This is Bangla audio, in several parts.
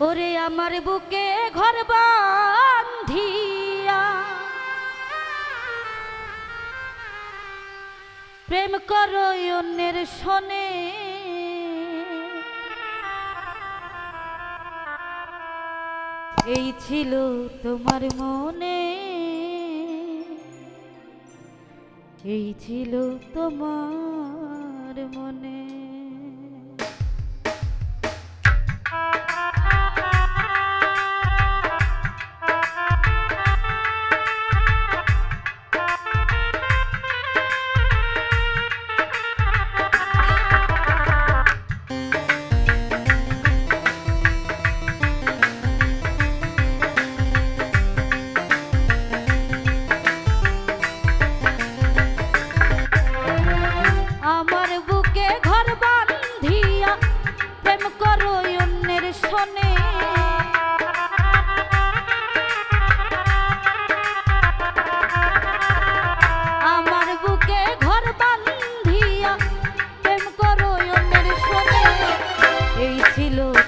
ওরে আমার বুকে ঘর বান্ধিয়া প্রেম করো অন্যের শনে। এই ছিল তোমার মনে। এই ছিল তোমার মনে।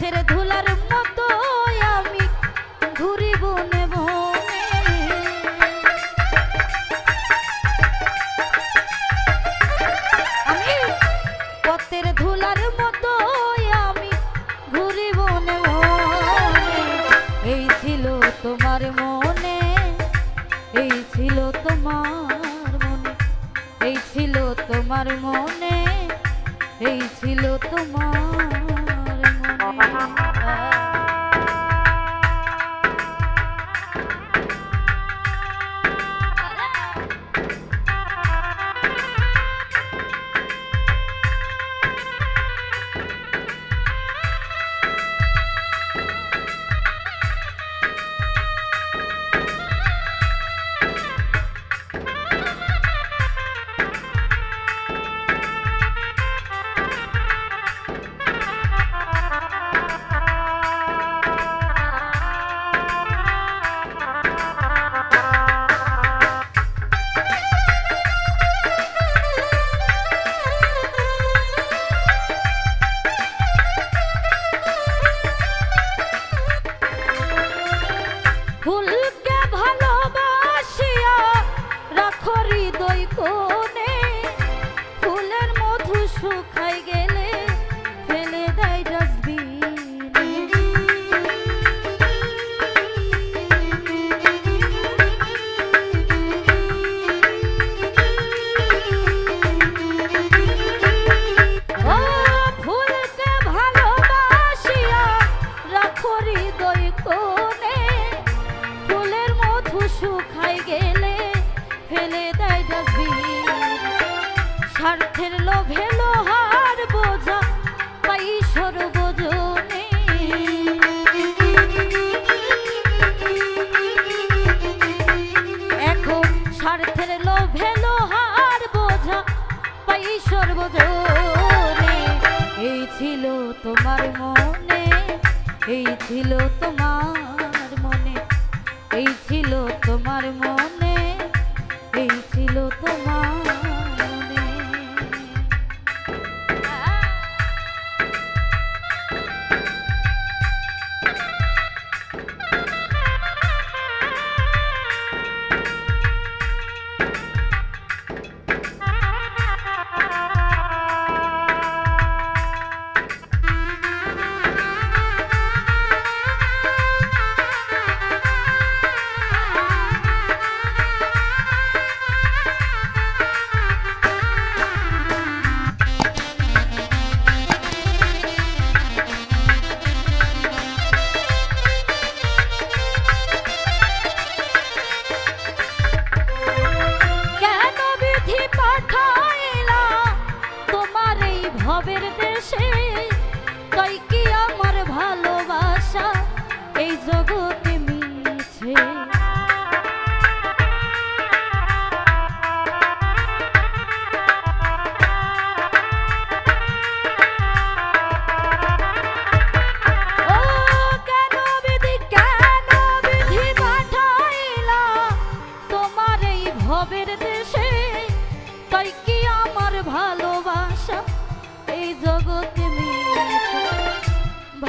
পথের ধুলার মতো আমি ঘুরিব নেব। আমি পথের ধুলার মতো আমি ঘুরিব নেব। এই ছিল তোমার মনে, এই ছিল তোমার মনে, এই ছিল তোমার মনে, এই ছিল তোমার স্বার্থের লোভে লোহার বোঝা, পাই সর্বজনে। এখন স্বার্থের লোভে লোহার বোঝা, পাই সর্বজনে। এই ছিল তোমার মনে, এই ছিল তোমার মনে, এই ছিল তোমার মনে।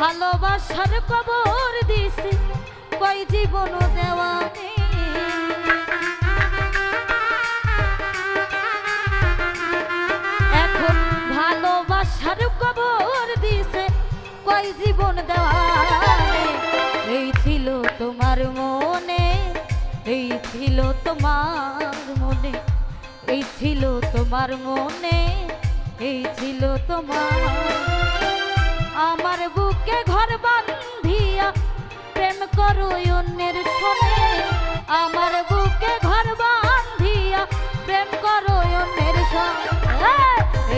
ভালোবাসার কবর দিছে, কই জীবন দেওয়া এখন ভালোবাসার কবর দিছে, কই জীবন দেওয়ারে এই ছিল তোমার মনে, এই ছিল তোমার মনে, এই ছিল তোমার মনে, এই ছিল তোমার আমার বুকে ঘর বান্ধিয়া প্রেম করো অন্যের সনে। আমার বুকে ঘর বান্ধিয়া প্রেম করো অন্যের সনে।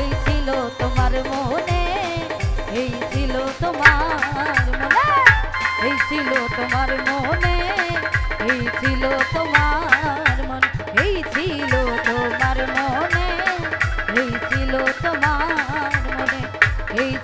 এই ছিল তোমার মনে, এই ছিল তোমার মনে। এই ছিল তোমার মনে, এই ছিল তোমার